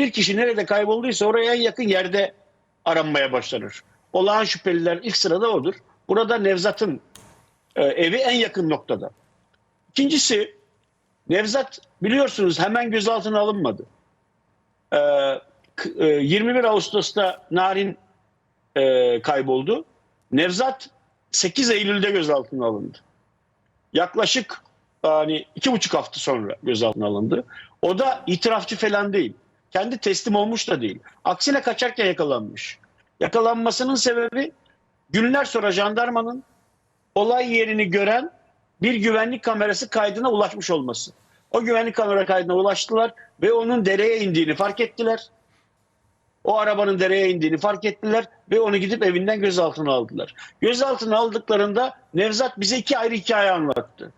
bir kişi nerede kaybolduysa oraya en yakın yerde aranmaya başlanır. Olağan şüpheliler ilk sırada odur. Burada Nevzat'ın e, evi en yakın noktada. İkincisi Nevzat biliyorsunuz hemen gözaltına alınmadı. Ee, k- e, 21 Ağustos'ta Narin e, kayboldu. Nevzat 8 Eylül'de gözaltına alındı. Yaklaşık yani iki buçuk hafta sonra gözaltına alındı. O da itirafçı falan değil. Kendi teslim olmuş da değil. Aksine kaçarken yakalanmış. Yakalanmasının sebebi günler sonra jandarmanın olay yerini gören bir güvenlik kamerası kaydına ulaşmış olması. O güvenlik kamera kaydına ulaştılar ve onun dereye indiğini fark ettiler. O arabanın dereye indiğini fark ettiler ve onu gidip evinden gözaltına aldılar. Gözaltına aldıklarında Nevzat bize iki ayrı hikaye anlattı.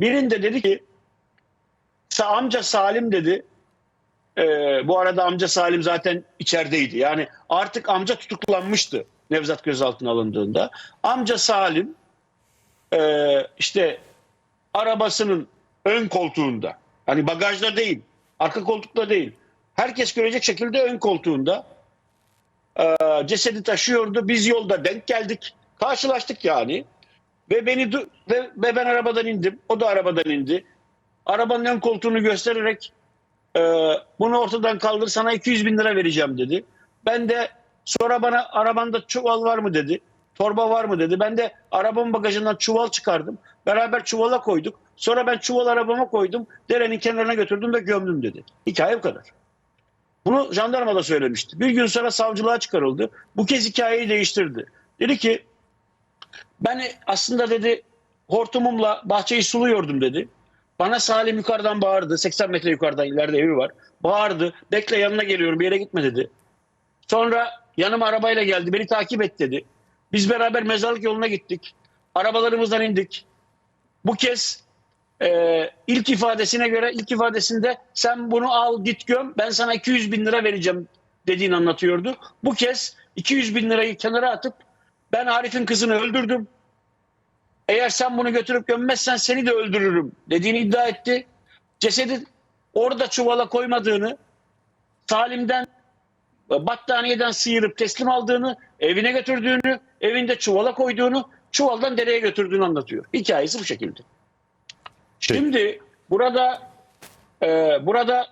Birinde dedi ki "Sa- amca Salim dedi e, bu arada amca Salim zaten içerideydi. Yani artık amca tutuklanmıştı Nevzat gözaltına alındığında. Amca Salim e, işte arabasının ön koltuğunda hani bagajda değil arka koltukta değil herkes görecek şekilde ön koltuğunda e, cesedi taşıyordu. Biz yolda denk geldik. Karşılaştık yani. Ve beni ve, ve ben arabadan indim. O da arabadan indi. Arabanın ön koltuğunu göstererek e, bunu ortadan kaldır sana 200 bin lira vereceğim dedi. Ben de sonra bana arabanda çuval var mı dedi. Torba var mı dedi. Ben de arabamın bagajından çuval çıkardım. Beraber çuvala koyduk. Sonra ben çuval arabama koydum. Derenin kenarına götürdüm ve gömdüm dedi. Hikaye bu kadar. Bunu jandarma da söylemişti. Bir gün sonra savcılığa çıkarıldı. Bu kez hikayeyi değiştirdi. Dedi ki ben aslında dedi hortumumla bahçeyi suluyordum dedi. Bana Salim yukarıdan bağırdı. 80 metre yukarıdan ileride evi var. Bağırdı. Bekle yanına geliyorum bir yere gitme dedi. Sonra yanıma arabayla geldi. Beni takip et dedi. Biz beraber mezarlık yoluna gittik. Arabalarımızdan indik. Bu kez e, ilk ifadesine göre ilk ifadesinde sen bunu al git göm ben sana 200 bin lira vereceğim dediğini anlatıyordu. Bu kez 200 bin lirayı kenara atıp ben Arif'in kızını öldürdüm. Eğer sen bunu götürüp gömmezsen seni de öldürürüm dediğini iddia etti. Cesedi orada çuvala koymadığını, Salim'den e, battaniyeden sıyırıp teslim aldığını, evine götürdüğünü, evinde çuvala koyduğunu, çuvaldan dereye götürdüğünü anlatıyor. Hikayesi bu şekilde. Şimdi burada e, burada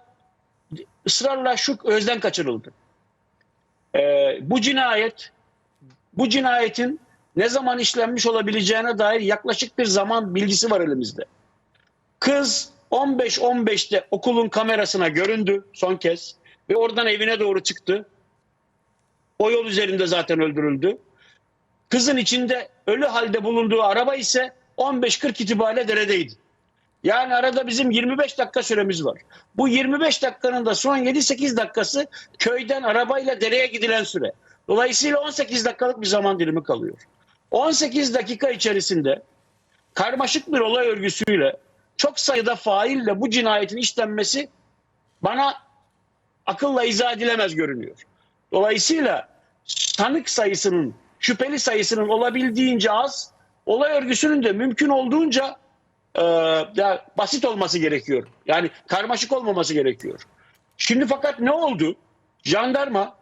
ısrarla şu özden kaçırıldı. E, bu cinayet bu cinayetin ne zaman işlenmiş olabileceğine dair yaklaşık bir zaman bilgisi var elimizde. Kız 15-15'te okulun kamerasına göründü son kez ve oradan evine doğru çıktı. O yol üzerinde zaten öldürüldü. Kızın içinde ölü halde bulunduğu araba ise 15.40 itibariyle deredeydi. Yani arada bizim 25 dakika süremiz var. Bu 25 dakikanın da son 7-8 dakikası köyden arabayla dereye gidilen süre. Dolayısıyla 18 dakikalık bir zaman dilimi kalıyor. 18 dakika içerisinde karmaşık bir olay örgüsüyle çok sayıda faille bu cinayetin işlenmesi bana akılla izah edilemez görünüyor. Dolayısıyla tanık sayısının, şüpheli sayısının olabildiğince az, olay örgüsünün de mümkün olduğunca e, basit olması gerekiyor. Yani karmaşık olmaması gerekiyor. Şimdi fakat ne oldu? Jandarma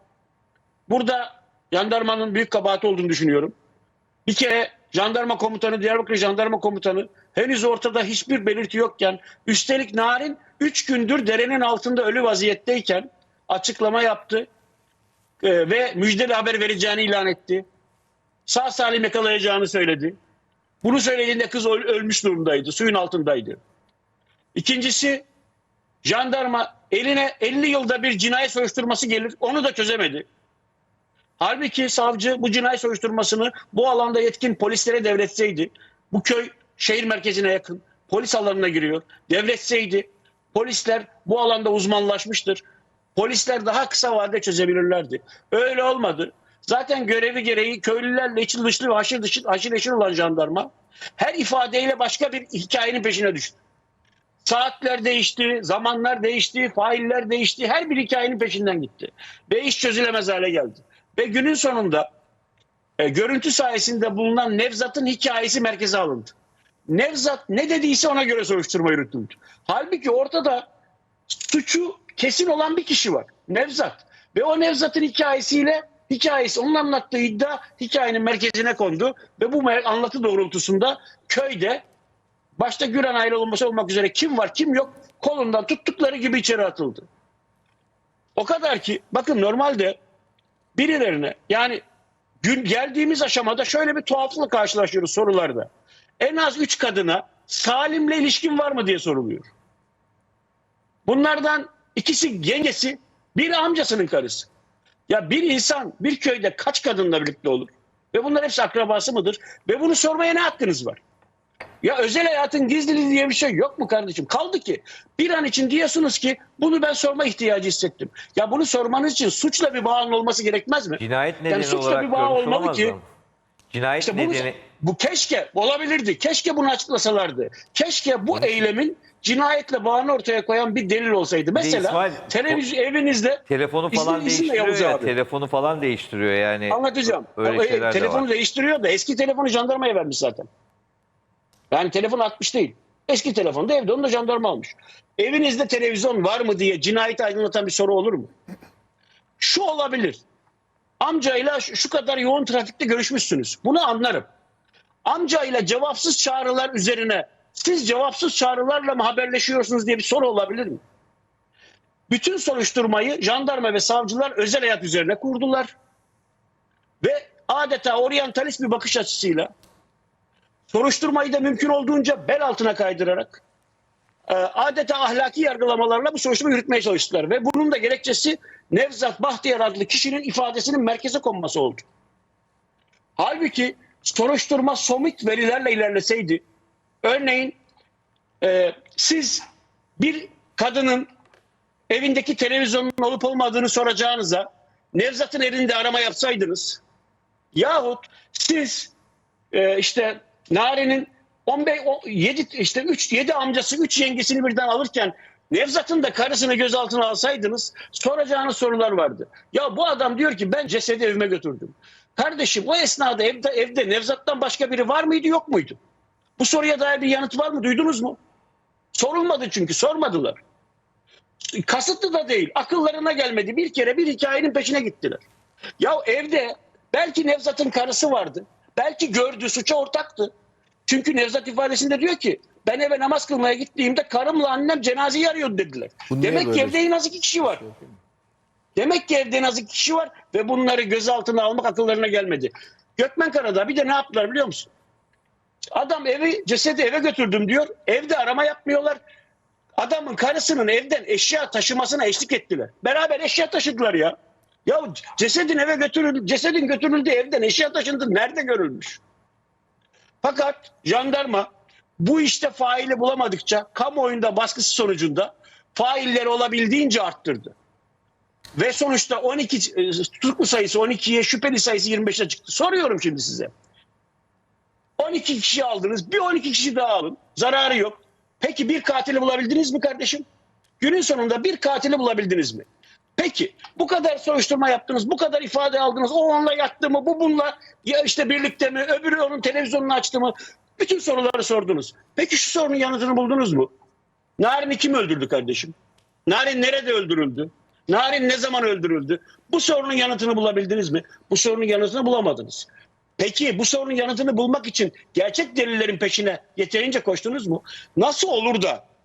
burada jandarmanın büyük kabahati olduğunu düşünüyorum. Bir kere jandarma komutanı, Diyarbakır jandarma komutanı henüz ortada hiçbir belirti yokken üstelik Narin 3 gündür derenin altında ölü vaziyetteyken açıklama yaptı e, ve müjdeli haber vereceğini ilan etti. Sağ salim yakalayacağını söyledi. Bunu söylediğinde kız öl- ölmüş durumdaydı, suyun altındaydı. İkincisi jandarma eline 50 yılda bir cinayet soruşturması gelir, onu da çözemedi. Halbuki savcı bu cinayet soruşturmasını bu alanda yetkin polislere devretseydi, bu köy şehir merkezine yakın, polis alanına giriyor, devretseydi, polisler bu alanda uzmanlaşmıştır. Polisler daha kısa vadede çözebilirlerdi. Öyle olmadı. Zaten görevi gereği köylülerle içli dışlı ve haşır, dışı, haşır neşir olan jandarma her ifadeyle başka bir hikayenin peşine düştü. Saatler değişti, zamanlar değişti, failler değişti. Her bir hikayenin peşinden gitti. Ve iş çözülemez hale geldi. Ve günün sonunda e, görüntü sayesinde bulunan Nevzat'ın hikayesi merkeze alındı. Nevzat ne dediyse ona göre soruşturma yürütüldü. Halbuki ortada suçu kesin olan bir kişi var. Nevzat. Ve o Nevzat'ın hikayesiyle hikayesi onun anlattığı iddia hikayenin merkezine kondu ve bu anlatı doğrultusunda köyde başta Güran ayrılması olmak üzere kim var kim yok kolundan tuttukları gibi içeri atıldı. O kadar ki bakın normalde birilerine yani gün geldiğimiz aşamada şöyle bir tuhaflıkla karşılaşıyoruz sorularda. En az üç kadına Salim'le ilişkin var mı diye soruluyor. Bunlardan ikisi yengesi, biri amcasının karısı. Ya bir insan bir köyde kaç kadınla birlikte olur? Ve bunlar hepsi akrabası mıdır? Ve bunu sormaya ne hakkınız var? Ya özel hayatın gizliliği diye bir şey yok mu kardeşim? Kaldı ki bir an için diyorsunuz ki bunu ben sorma ihtiyacı hissettim. Ya bunu sormanız için suçla bir bağın olması gerekmez mi? Cinayet nedeni suçla olarak bir bağ olmalı ki- mı? Cinayet İşte bunu, nedeni bu keşke olabilirdi. Keşke bunu açıklasalardı. Keşke bu eylemin cinayetle bağını ortaya koyan bir delil olsaydı. Mesela İsmail, televizyon evinizde telefonu falan İzin- değiştiriyor ya. abi. Telefonu falan değiştiriyor yani. Anlatacağım. Öyle O, e, de telefonu var. değiştiriyor da eski telefonu jandarmaya vermiş zaten. Yani telefon atmış değil. Eski telefonu da evde onu da jandarma almış. Evinizde televizyon var mı diye cinayeti aydınlatan bir soru olur mu? Şu olabilir. Amcayla şu kadar yoğun trafikte görüşmüşsünüz. Bunu anlarım. Amcayla cevapsız çağrılar üzerine siz cevapsız çağrılarla mı haberleşiyorsunuz diye bir soru olabilir mi? Bütün soruşturmayı jandarma ve savcılar özel hayat üzerine kurdular ve adeta oryantalist bir bakış açısıyla soruşturmayı da mümkün olduğunca bel altına kaydırarak e, adeta ahlaki yargılamalarla bu soruşturmayı yürütmeye çalıştılar. Ve bunun da gerekçesi Nevzat Bahtiyar adlı kişinin ifadesinin merkeze konması oldu. Halbuki soruşturma somut verilerle ilerleseydi, örneğin e, siz bir kadının evindeki televizyonun olup olmadığını soracağınıza Nevzat'ın elinde arama yapsaydınız, Yahut siz e, işte Nari'nin 15 o- 7 işte 3 7 amcası 3 yengesini birden alırken Nevzat'ın da karısını gözaltına alsaydınız soracağınız sorular vardı. Ya bu adam diyor ki ben cesedi evime götürdüm. Kardeşim o esnada evde, evde Nevzat'tan başka biri var mıydı yok muydu? Bu soruya dair bir yanıt var mı? Duydunuz mu? Sorulmadı çünkü sormadılar. Kasıtlı da değil. Akıllarına gelmedi. Bir kere bir hikayenin peşine gittiler. Ya evde belki Nevzat'ın karısı vardı. Belki gördü suça ortaktı. Çünkü Nevzat ifadesinde diyor ki ben eve namaz kılmaya gittiğimde karımla annem cenazeyi arıyordu dediler. Bu Demek ki evde en az iki kişi var. Demek ki evde en az iki kişi var ve bunları gözaltına almak akıllarına gelmedi. Gökmen Karadağ bir de ne yaptılar biliyor musun? Adam evi cesedi eve götürdüm diyor. Evde arama yapmıyorlar. Adamın karısının evden eşya taşımasına eşlik ettiler. Beraber eşya taşıdılar ya. Ya cesedin eve götürüldü, cesedin götürüldüğü evden eşya taşındı nerede görülmüş? Fakat jandarma bu işte faili bulamadıkça kamuoyunda baskısı sonucunda failleri olabildiğince arttırdı. Ve sonuçta 12 e, tutuklu sayısı 12'ye şüpheli sayısı 25'e çıktı. Soruyorum şimdi size. 12 kişi aldınız. Bir 12 kişi daha alın. Zararı yok. Peki bir katili bulabildiniz mi kardeşim? Günün sonunda bir katili bulabildiniz mi? Peki bu kadar soruşturma yaptınız, bu kadar ifade aldınız, o onunla yattı mı, bu bununla ya işte birlikte mi, öbürü onun televizyonunu açtı mı? Bütün soruları sordunuz. Peki şu sorunun yanıtını buldunuz mu? Narin'i kim öldürdü kardeşim? Narin nerede öldürüldü? Narin ne zaman öldürüldü? Bu sorunun yanıtını bulabildiniz mi? Bu sorunun yanıtını bulamadınız. Peki bu sorunun yanıtını bulmak için gerçek delillerin peşine yeterince koştunuz mu? Nasıl olur da